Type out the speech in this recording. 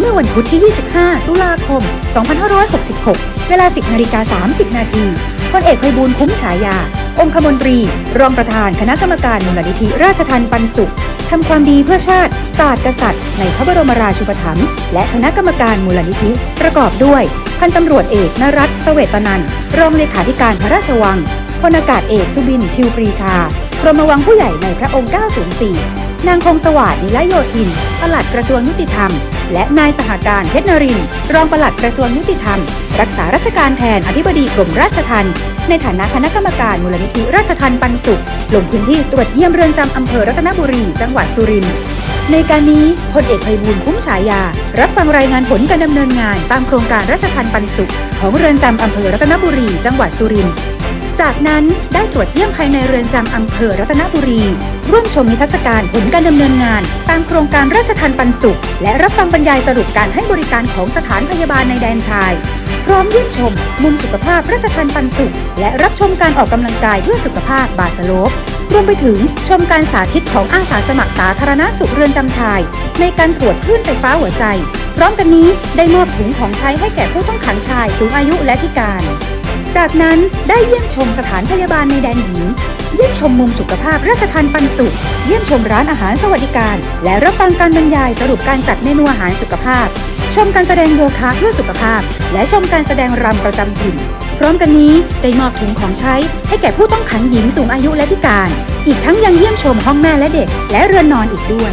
เมื่อวันพุธที่ 25 ตุลาคม 2566 เวลา 10นาฬิกา30 นาทีพลเอกไพบูลย์คุ้มฉายา องคมนตรี รองประธานคณะกรรมการมูลนิธิราชทันปันสุขทำความดีเพื่อชาติ ศาสตร์กษัตริย์ ในพระบรมราชูปถัมภ์และคณะกรรมการมูลนิธิ ประกอบด้วย พันตำรวจเอกนรัตเสวตนันรองเลขาธิการพระราชวังพลอากาศเอกสุบินชิวปรีชากรมวังผู้ใหญ่ในพระองค์ 904 นางคงสวัสดิ์นิลโยธิน ปลัดกระทรวงยุติธรรม และนายสหการเพชรนรินทร์รองปลัดกระทรวงยุติธรรม รักษาราชการแทนอธิบดีกรมราชทัณฑ์ในฐานะคณะกรรมการมูลนิธิราชทัณฑ์ปันสุข ลงพื้นที่ตรวจเยี่ยมเรือนจำอำเภอรัตนบุรี จังหวัดสุรินทร์ในการนี้พลเอกไพบูลคุ้มฉายา รับฟังรายงานผลการดำเนินงานตามโครงการราชทันปันสุข ของเรือนจำอำเภอรัตนบุรี จังหวัดสุรินทร์ จากนั้นได้ตรวจเยี่ยมภายในเรือนจำอำเภอรัตนบุรี ร่วมชมนิทรรศการผลการดำเนินงาน ตามโครงการราชทันปันสุข และรับฟังบรรยายสรุปการให้บริการของสถานพยาบาลในแดนชาย พร้อมเยี่ยมชม มุมสุขภาพราชทันปันสุข และรับชมการออกกำลังกายเพื่อสุขภาพบาสโลปรวมไปถึงชมการสาธิตของอาสาสมัครสาธารณสุขเรือนจำชาย ในการตรวจคลื่นไฟฟ้าหัวใจ พร้อมกันนี้ได้มอบถุงของใช้ให้แก่ผู้ต้องขังชายสูงอายุและพิการ จากนั้นได้เยี่ยมชมสถานพยาบาลในแดนหญิง เยี่ยมชมมุมสุขภาพราชทันปันสุข เยี่ยมชมร้านอาหารสวัสดิการ และรับฟังการบรรยายสรุปการจัดเมนูอาหารสุขภาพ ชมการแสดงโยคะเพื่อสุขภาพ และชมการแสดงรำประจำถิ่น พร้อมกันนี้ได้มอบถุงของใช้ให้แก่ผู้ต้องขังหญิงสูงอายุและพิการ อีกทั้งยังเยี่ยมชมห้องแม่และเด็ก และเรือนนอนอีกด้วย